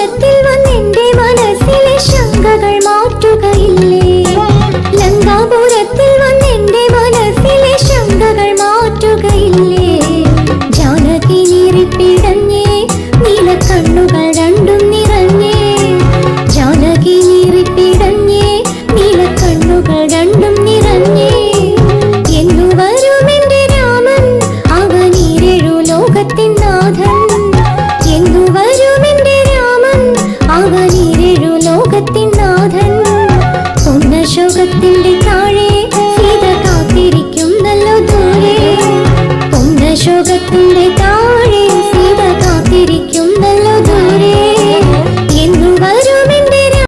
ഹൃദയത്തിൽ വന്നെന്റെ മനസ്സിൽ അവനിരഴു താഴെ കാത്തിരിക്കും നല്ല ദൂരെ. പൊന്നശോകത്തിന്റെ